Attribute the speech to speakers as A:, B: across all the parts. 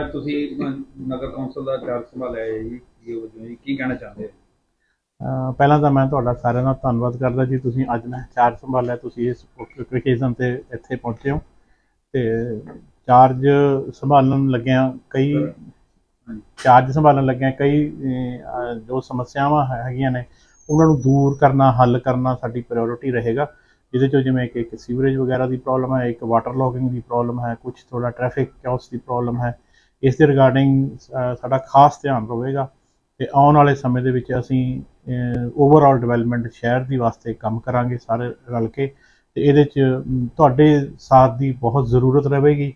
A: ਅੱਜ ਤੁਸੀਂ ਨਗਰ ਕੌਂਸਲ ਦਾ ਚਾਰਜ ਸੰਭਾਲਿਆ ਹੈ ਜੀ ਜੀ ਵਜੋਂ ਜੀ ਕੀ ਕਹਿਣਾ ਚਾਹੁੰਦੇ ਹੋ?
B: ਪਹਿਲਾਂ ਤਾਂ ਮੈਂ ਤੁਹਾਡਾ ਸਾਰਿਆਂ ਦਾ ਧੰਨਵਾਦ ਕਰਦਾ ਜੀ ਤੁਸੀਂ ਅੱਜ ਮੈਂ ਚਾਰਜ ਸੰਭਾਲਿਆ ਤੁਸੀਂ ਇਸ ਓਕੇਜ਼ਨ ਤੇ ਇੱਥੇ ਪਹੁੰਚੇ ਹੋ। ਤੇ ਚਾਰਜ ਸੰਭਾਲਣ ਲੱਗਿਆਂ ਕਈ ਚਾਰਜ ਸੰਭਾਲਣ ਲੱਗਿਆਂ ਕਈ ਜੋ ਸਮੱਸਿਆਵਾਂ ਹੈਗੀਆਂ ਨੇ ਉਹਨਾਂ ਨੂੰ ਦੂਰ ਕਰਨਾ ਹੱਲ ਕਰਨਾ ਸਾਡੀ ਪ੍ਰਾਇੋਰਟੀ ਰਹੇਗਾ। ਜਿਹਦੇ ਚੋਂ ਜਿਵੇਂ ਕਿ ਇੱਕ ਸੀਵਰੇਜ ਵਗੈਰਾ ਦੀ ਪ੍ਰੋਬਲਮ ਹੈ ਇੱਕ ਵਾਟਰ ਲੋਗਿੰਗ ਦੀ ਪ੍ਰੋਬਲਮ ਹੈ ਕੁਝ ਥੋੜਾ ਟ੍ਰੈਫਿਕ ਕਾਉਸ ਦੀ ਪ੍ਰੋਬਲਮ ਹੈ ਇਸ ਦੇ ਰਿਗਾਰਡਿੰਗ ਸਾਡਾ ਖਾਸ ਧਿਆਨ ਰਹੇਗਾ ਤੇ ਆਉਣ ਵਾਲੇ ਸਮੇਂ ਦੇ ਵਿੱਚ ਅਸੀਂ ਓਵਰਆਲ ਡਿਵੈਲਪਮੈਂਟ ਸ਼ਹਿਰ ਦੀ ਵਾਸਤੇ ਕੰਮ ਕਰਾਂਗੇ ਸਾਰੇ ਰਲ ਕੇ ਤੇ ਇਹਦੇ 'ਚ ਤੁਹਾਡੇ ਸਾਥ ਦੀ ਬਹੁਤ ਜ਼ਰੂਰਤ ਰਹੇਗੀ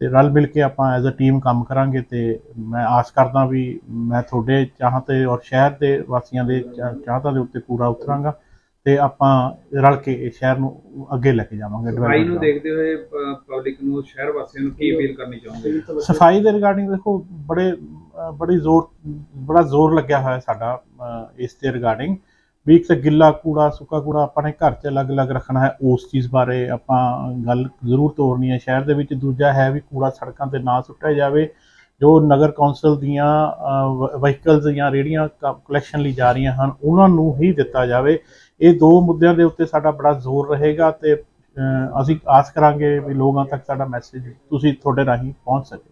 B: ਤੇ ਰਲ ਮਿਲ ਕੇ ਆਪਾਂ ਐਜ਼ ਅ ਟੀਮ ਕੰਮ ਕਰਾਂਗੇ ਤੇ ਮੈਂ ਆਸ ਕਰਦਾ ਵੀ ਮੈਂ ਤੁਹਾਡੇ ਚਾਹਾਂ ਤੇ ਔਰ ਸ਼ਹਿਰ ਦੇ ਵਾਸੀਆਂ ਦੇ ਚਾ- ਚਾਹਤਾਂ ਦੇ ਉੱਤੇ ਪੂਰਾ ਉਤਰਾਂਗਾ ਤੇ ਆਪਾਂ ਰਲ ਕੇ ਇਹ ਸ਼ਹਿਰ ਨੂੰ ਅੱਗੇ ਲੈ ਕੇ ਜਾਵਾਂਗੇ
A: ਸਫ਼ਾਈ ਨੂੰ। ਦੇਖਦੇ ਹੋਏ ਪਬਲਿਕ ਨੂੰ ਸ਼ਹਿਰ ਵਾਸੀਆਂ ਨੂੰ ਕੀ ਅਪੀਲ ਕਰਨੀ ਚਾਹੁੰਦੇ
B: ਸਫ਼ਾਈ ਦੇ ਰਿਗਾਰਡਿੰਗ ਦੇਖੋ ਬੜੇ ਬੜੀ ਜ਼ੋਰ ਬੜਾ ਜ਼ੋਰ ਲੱਗਿਆ ਹੋਇਆ ਸਾਡਾ ਇਸ ਦੇ ਰਿਗਾਰਡਿੰਗ ਵੀ ਇੱਕ ਤਾਂ ਗਿੱਲਾ ਕੂੜਾ ਸੁੱਕਾ ਕੂੜਾ ਆਪਾਂ ਨੇ ਘਰ 'ਚ ਅਲੱਗ-ਅਲੱਗ ਰੱਖਣਾ ਹੈ ਉਸ ਚੀਜ਼ ਬਾਰੇ ਆਪਾਂ ਗੱਲ ਜ਼ਰੂਰ ਤੋਰਨੀ ਹੈ। ਸ਼ਹਿਰ ਦੇ ਵਿੱਚ ਦੂਜਾ ਹੈ ਵੀ ਕੂੜਾ ਸੜਕਾਂ ਤੇ ਨਾ ਸੁੱਟਿਆ ਜਾਵੇ। ਜੋ ਨਗਰ ਕੌਂਸਲ ਦੀਆਂ ਵਹੀਕਲਸ ਜਾਂ ਰੇੜੀਆਂ ਕਲੈਕਸ਼ਨ ਲਈ ਜਾ ਰਹੀਆਂ ਹਨ, ਉਹਨਾਂ ਨੂੰ ਹੀ ਦਿੱਤਾ ਜਾਵੇ। ਇਹ ਦੋ ਮੁੱਦਿਆਂ ਦੇ ਉੱਤੇ ਸਾਡਾ ਬੜਾ ਜ਼ੋਰ ਰਹੇਗਾ ਤੇ ਅਸੀਂ ਆਸ ਕਰਾਂਗੇ ਵੀ ਲੋਕਾਂ ਤੱਕ ਸਾਡਾ ਮੈਸੇਜ ਤੁਸੀਂ ਤੁਹਾਡੇ ਰਾਹੀਂ ਪਹੁੰਚ ਸਕੇ।